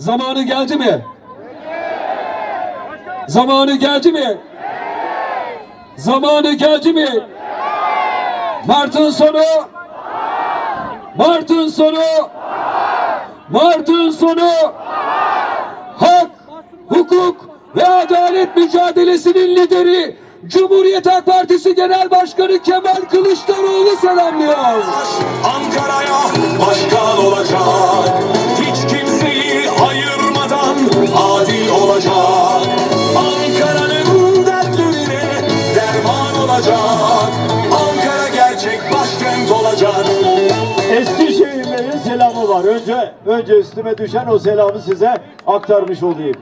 Zamanı geldi mi? Zamanı geldi mi? Zamanı geldi mi? Mart'ın sonu Mart'ın sonu Mart'ın sonu hak, hukuk ve adalet mücadelesinin lideri Cumhuriyet Halk Partisi Genel Başkanı Kemal Kılıçdaroğlu selamlıyor. Var. Önce önce üstüme düşen o selamı size aktarmış olayım.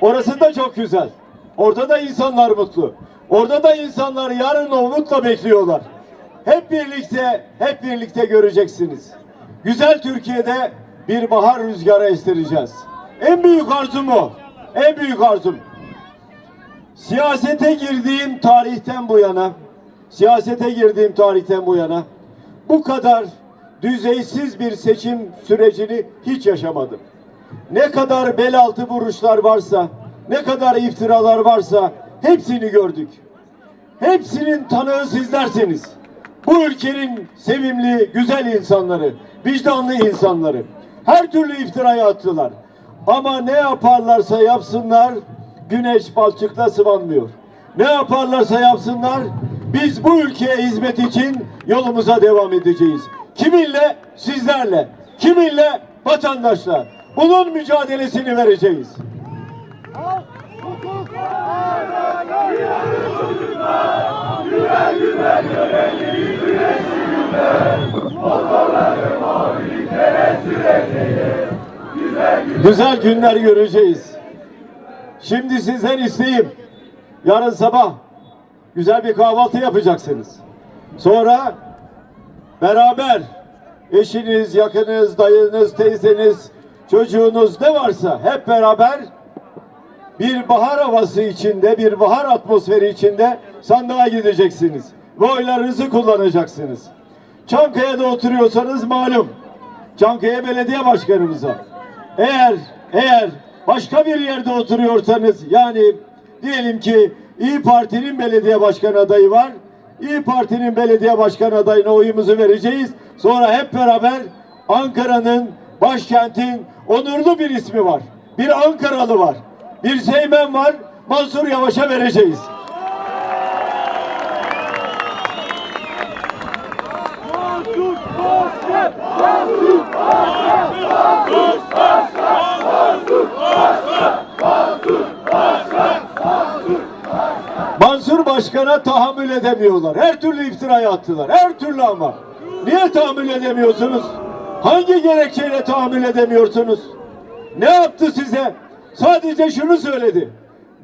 Orası da çok güzel. Orada da insanlar mutlu. Orada da insanlar yarın umutla bekliyorlar. Hep birlikte, hep birlikte göreceksiniz. Güzel Türkiye'de bir bahar rüzgarı estireceğiz. En büyük arzum o. En büyük arzum. Siyasete girdiğim tarihten bu yana, siyasete girdiğim tarihten bu yana bu kadar düzeysiz bir seçim sürecini hiç yaşamadım. Ne kadar bel altı vuruşlar varsa, ne kadar iftiralar varsa hepsini gördük. Hepsinin tanığı sizlersiniz. Bu ülkenin sevimli, güzel insanları, vicdanlı insanları. Her türlü iftiraya attılar. Ama ne yaparlarsa yapsınlar, güneş balçıkla sıvanmıyor. Ne yaparlarsa yapsınlar, biz bu ülkeye hizmet için yolumuza devam edeceğiz. Kiminle? Sizlerle. Kiminle? Vatandaşla. Bunun mücadelesini vereceğiz. Güzel günler göreceğiz. Şimdi sizden isteğim yarın sabah güzel bir kahvaltı yapacaksınız. Sonra beraber eşiniz, yakınız, dayınız, teyzeniz, çocuğunuz ne varsa hep beraber bir bahar havası içinde, bir bahar atmosferi içinde sandığa gideceksiniz. Ve oylarınızı kullanacaksınız. Çankaya'da oturuyorsanız malum. Çankaya Belediye Başkanımıza. Eğer eğer başka bir yerde oturuyorsanız yani diyelim ki İyi Parti'nin belediye başkan adayı var. İyi Parti'nin belediye başkan adayına oyumuzu vereceğiz. Sonra hep beraber Ankara'nın başkentin onurlu bir ismi var. Bir Ankaralı var. Bir Seymen var. Mansur Yavaş'a vereceğiz. Mansur Başkan'a tahammül edemiyorlar. Her türlü iftiraya attılar. Her türlü ama. Niye tahammül edemiyorsunuz? Hangi gerekçeyle tahammül edemiyorsunuz? Ne yaptı size? Sadece şunu söyledi.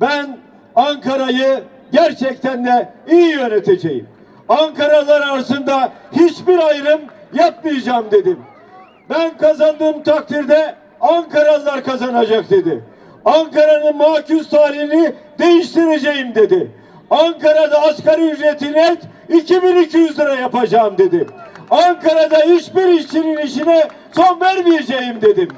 Ben Ankara'yı gerçekten de iyi yöneteceğim. Ankaralılar arasında hiçbir ayrım yapmayacağım dedim. Ben kazandığım takdirde Ankaralılar kazanacak dedi. Ankara'nın makus tarihini değiştireceğim dedi. Ankara'da asgari ücreti net 2200 lira yapacağım dedi. Ankara'da hiçbir işçinin işine son vermeyeceğim dedim.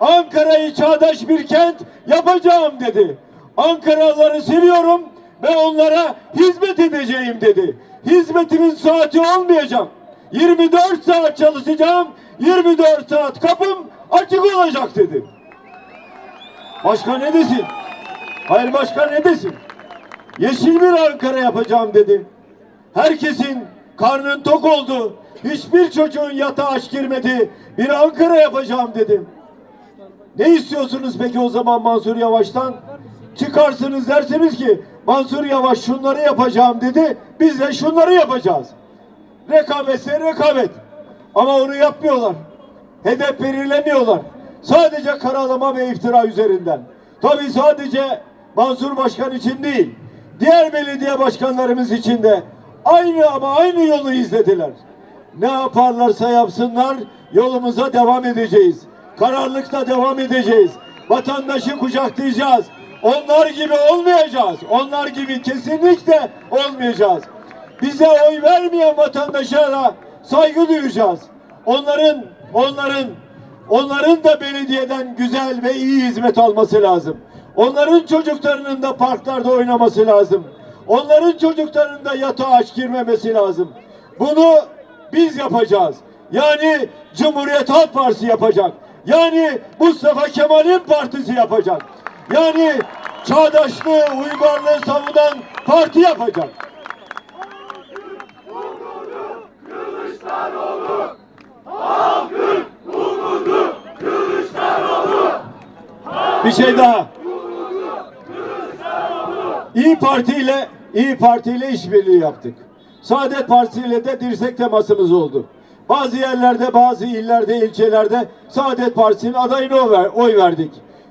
Ankara'yı çağdaş bir kent yapacağım dedi. Ankaralıları seviyorum ve onlara hizmet edeceğim dedi. Hizmetimin saati olmayacak. 24 saat çalışacağım. 24 saat kapım açık olacak dedi. Başka ne desin? Hayır başka ne desin? Yeşil bir Ankara yapacağım dedi. Herkesin karnın tok oldu. Hiçbir çocuğun yatağa aç girmedi. Bir Ankara yapacağım dedi. Ne istiyorsunuz peki o zaman Mansur Yavaş'tan? Çıkarsınız dersiniz ki Mansur Yavaş şunları yapacağım dedi. Biz de şunları yapacağız. Rekabetse rekabet. Ama onu yapmıyorlar. Hedef belirlemiyorlar. Sadece karalama ve iftira üzerinden. Tabii sadece Mansur Başkan için değil. Diğer belediye başkanlarımız için de aynı ama aynı yolu izlediler. Ne yaparlarsa yapsınlar yolumuza devam edeceğiz. Kararlılıkla devam edeceğiz. Vatandaşı kucaklayacağız. Onlar gibi olmayacağız. Onlar gibi kesinlikle olmayacağız. Bize oy vermeyen vatandaşlara saygı duyacağız. Onların onların Onların da belediyeden güzel ve iyi hizmet alması lazım. Onların çocuklarının da parklarda oynaması lazım. Onların çocuklarının da yatağa aç girmemesi lazım. Bunu biz yapacağız. Yani Cumhuriyet Halk Partisi yapacak. Yani Mustafa Kemal'in partisi yapacak. Yani çağdaşlığı, uygarlığı savunan parti yapacak. Bir şey daha. İyi Parti ile İyi Parti ile işbirliği yaptık. Saadet Partisi ile de dirsek temasımız oldu. Bazı yerlerde, bazı illerde, ilçelerde Saadet Partisi'nin adayına oy ver- oy verdik.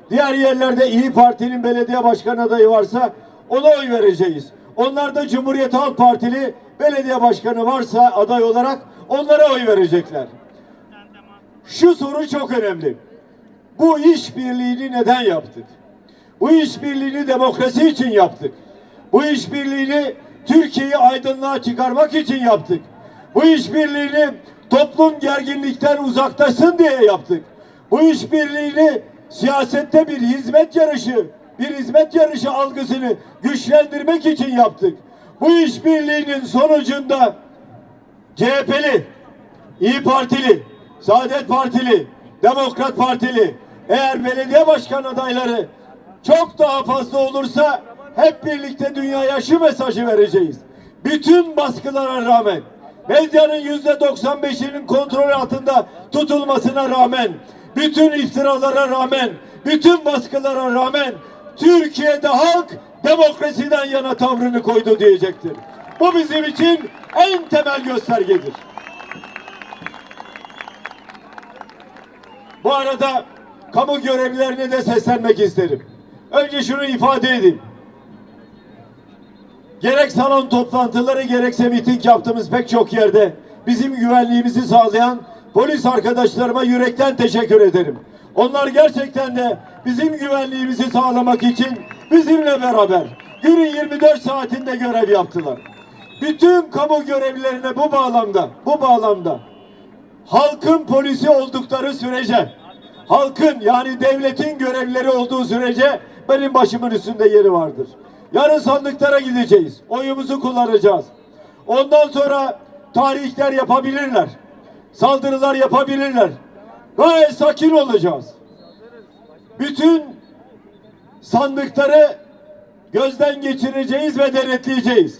Diğer yerlerde İyi Parti'nin belediye başkan adayı varsa ona oy vereceğiz. Onlarda Cumhuriyet Halk Partili belediye başkanı varsa aday olarak onlara oy verecekler. Şu soru çok önemli. Bu işbirliğini neden yaptık? Bu işbirliğini demokrasi için yaptık. Bu işbirliğini Türkiye'yi aydınlığa çıkarmak için yaptık. Bu işbirliğini toplum gerginlikten uzaklaşsın diye yaptık. Bu işbirliğini siyasette bir hizmet yarışı, bir hizmet yarışı algısını güçlendirmek için yaptık. Bu işbirliğinin sonucunda CHP'li, İyi Partili, Saadet Partili, Demokrat Partili eğer belediye başkan adayları çok daha fazla olursa hep birlikte dünyaya şu mesajı vereceğiz. Bütün baskılara rağmen medyanın yüzde 95'inin kontrol altında tutulmasına rağmen bütün iftiralara rağmen bütün baskılara rağmen Türkiye'de halk demokrasiden yana tavrını koydu diyecektir. Bu bizim için en temel göstergedir. Bu arada kamu görevlilerine de seslenmek isterim. Önce şunu ifade edeyim. Gerek salon toplantıları gerekse miting yaptığımız pek çok yerde bizim güvenliğimizi sağlayan polis arkadaşlarıma yürekten teşekkür ederim. Onlar gerçekten de bizim güvenliğimizi sağlamak için bizimle beraber günün 24 saatinde görev yaptılar. Bütün kamu görevlilerine bu bağlamda, bu bağlamda halkın polisi oldukları sürece, halkın yani devletin görevlileri olduğu sürece benim başımın üstünde yeri vardır. Yarın sandıklara gideceğiz. Oyumuzu kullanacağız. Ondan sonra tarihler yapabilirler. Saldırılar yapabilirler. Gayet sakin olacağız. Bütün sandıkları gözden geçireceğiz ve denetleyeceğiz.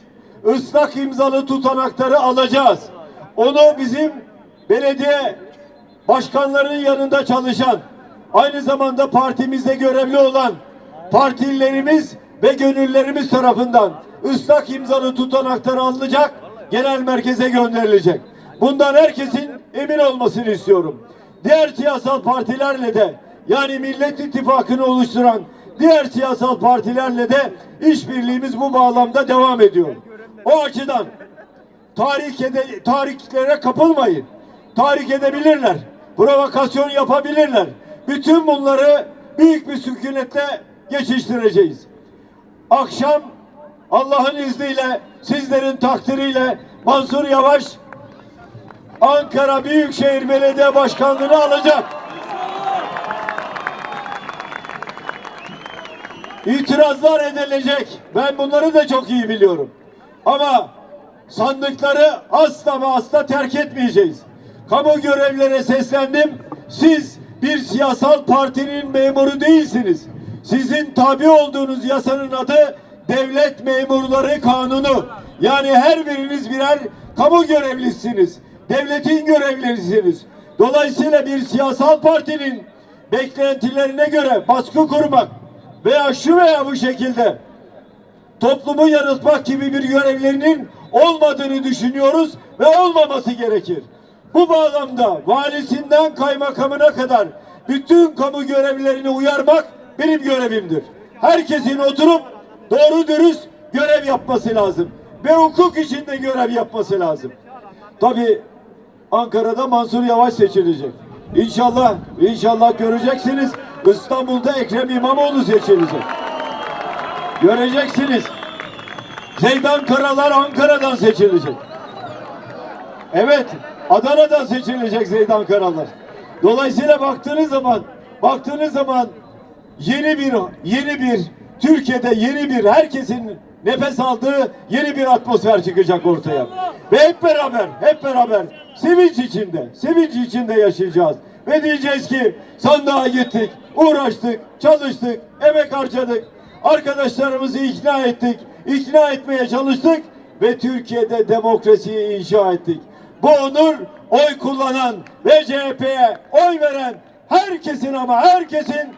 Islak imzalı tutanakları alacağız. Onu bizim belediye başkanlarının yanında çalışan, aynı zamanda partimizde görevli olan partililerimiz ve gönüllerimiz tarafından ıslak imzalı tutanakları alınacak, genel merkeze gönderilecek. Bundan herkesin emin olmasını istiyorum. Diğer siyasal partilerle de yani Millet İttifakı'nı oluşturan diğer siyasal partilerle de işbirliğimiz bu bağlamda devam ediyor. O açıdan tahrik ede, tahriklere kapılmayın. Tahrik edebilirler. Provokasyon yapabilirler. Bütün bunları büyük bir sükunetle geçiştireceğiz. Akşam Allah'ın izniyle sizlerin takdiriyle Mansur Yavaş Ankara Büyükşehir Belediye Başkanlığı'nı alacak. İtirazlar edilecek. Ben bunları da çok iyi biliyorum. Ama sandıkları asla ve asla terk etmeyeceğiz. Kamu görevlere seslendim. Siz bir siyasal partinin memuru değilsiniz. Sizin tabi olduğunuz yasanın adı Devlet Memurları Kanunu. Yani her biriniz birer kamu görevlisiniz. Devletin görevlisiniz. Dolayısıyla bir siyasal partinin beklentilerine göre baskı kurmak veya şu veya bu şekilde toplumu yanıltmak gibi bir görevlerinin olmadığını düşünüyoruz ve olmaması gerekir. Bu bağlamda valisinden kaymakamına kadar bütün kamu görevlilerini uyarmak benim görevimdir. Herkesin oturup doğru dürüst görev yapması lazım. Ve hukuk içinde görev yapması lazım. Tabi Ankara'da Mansur Yavaş seçilecek. İnşallah, inşallah göreceksiniz. İstanbul'da Ekrem İmamoğlu seçilecek. Göreceksiniz. Zeydan Karalar Ankara'dan seçilecek. Evet, Adana'dan seçilecek Zeydan Karalar. Dolayısıyla baktığınız zaman baktığınız zaman yeni bir yeni bir Türkiye'de yeni bir herkesin nefes aldığı yeni bir atmosfer çıkacak ortaya. Ve hep beraber hep beraber sevinç içinde sevinç içinde yaşayacağız. Ve diyeceğiz ki sandığa gittik, uğraştık, çalıştık, emek harcadık. Arkadaşlarımızı ikna ettik, ikna etmeye çalıştık ve Türkiye'de demokrasiyi inşa ettik. Bu onur oy kullanan ve CHP'ye oy veren herkesin ama herkesin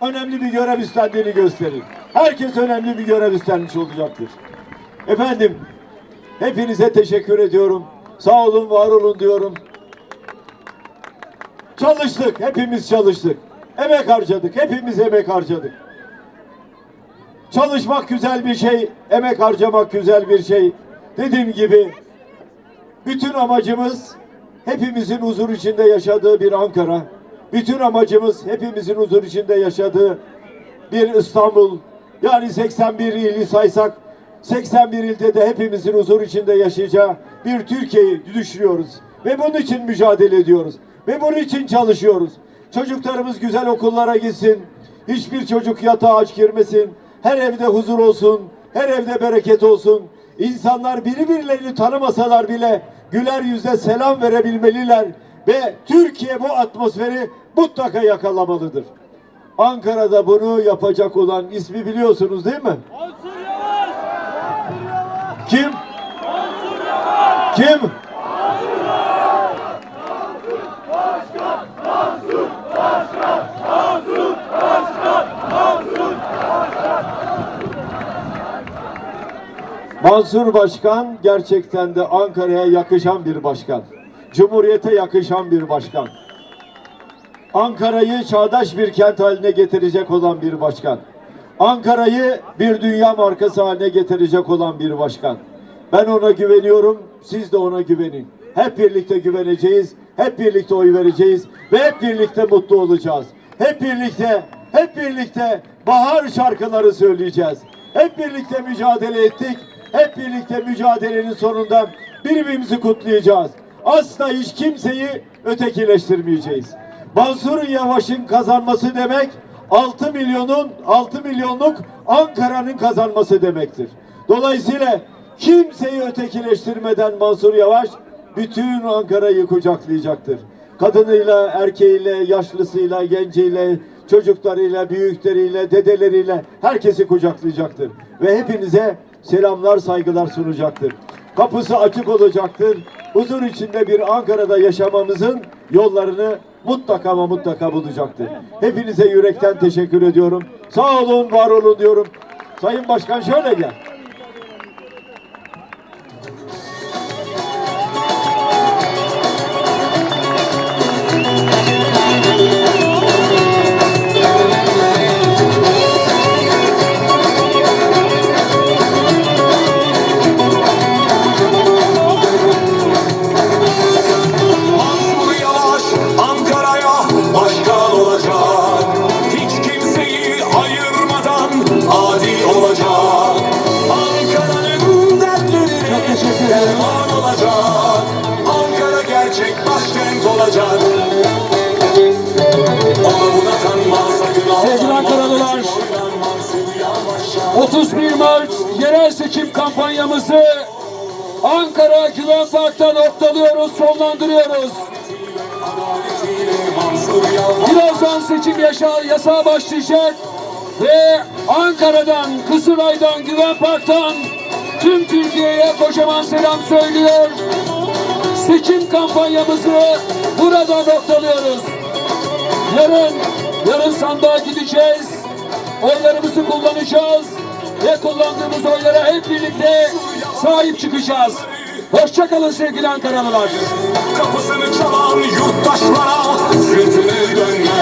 önemli bir görev üstlendiğini gösterir. Herkes önemli bir görev üstlenmiş olacaktır. Efendim hepinize teşekkür ediyorum. Sağ olun, var olun diyorum. Çalıştık, hepimiz çalıştık. Emek harcadık, hepimiz emek harcadık. Çalışmak güzel bir şey, emek harcamak güzel bir şey. Dediğim gibi bütün amacımız hepimizin huzur içinde yaşadığı bir Ankara. Bütün amacımız hepimizin huzur içinde yaşadığı bir İstanbul. Yani 81 ili saysak 81 ilde de hepimizin huzur içinde yaşayacağı bir Türkiye'yi düşünüyoruz. Ve bunun için mücadele ediyoruz. Ve bunun için çalışıyoruz. Çocuklarımız güzel okullara gitsin. Hiçbir çocuk yatağa aç girmesin. Her evde huzur olsun. Her evde bereket olsun. İnsanlar birbirlerini tanımasalar bile güler yüzle selam verebilmeliler ve Türkiye bu atmosferi mutlaka yakalamalıdır. Ankara'da bunu yapacak olan ismi biliyorsunuz değil mi? Kim? Kim? Mansur Başkan gerçekten de Ankara'ya yakışan bir başkan. Cumhuriyete yakışan bir başkan. Ankara'yı çağdaş bir kent haline getirecek olan bir başkan. Ankara'yı bir dünya markası haline getirecek olan bir başkan. Ben ona güveniyorum, siz de ona güvenin. Hep birlikte güveneceğiz, hep birlikte oy vereceğiz ve hep birlikte mutlu olacağız. Hep birlikte, hep birlikte bahar şarkıları söyleyeceğiz. Hep birlikte mücadele ettik, hep birlikte mücadelenin sonunda birbirimizi kutlayacağız. Asla hiç kimseyi ötekileştirmeyeceğiz. Mansur Yavaş'ın kazanması demek 6 milyonun 6 milyonluk Ankara'nın kazanması demektir. Dolayısıyla kimseyi ötekileştirmeden Mansur Yavaş bütün Ankara'yı kucaklayacaktır. Kadınıyla, erkeğiyle, yaşlısıyla, genciyle, çocuklarıyla, büyükleriyle, dedeleriyle herkesi kucaklayacaktır. Ve hepinize selamlar, saygılar sunacaktır. Kapısı açık olacaktır. Huzur içinde bir Ankara'da yaşamamızın yollarını mutlaka ama mutlaka bulacaktır. Hepinize yürekten teşekkür ediyorum. Sağ olun, var olun diyorum. Sayın Başkan şöyle gel. Olacak. Ankara gerçek başkent olacak. Ona buna kanma sakın Sevgili. Ankaralılar. Oylar Mansur Yavaş'a. 31 Mart yerel seçim kampanyamızı Ankara Güven Park'ta noktalıyoruz, sonlandırıyoruz. Birazdan seçim yaşa, yasağı başlayacak ve Ankara'dan, Kızılay'dan, Güven Park'tan tüm Türkiye'ye kocaman selam söylüyor. Seçim kampanyamızı burada noktalıyoruz. Yarın, yarın sandığa gideceğiz. Oylarımızı kullanacağız ve kullandığımız oylara hep birlikte sahip çıkacağız. Hoşçakalın sevgili Ankaralılar. Kapısını çalan yurttaşlara sırtını dönme.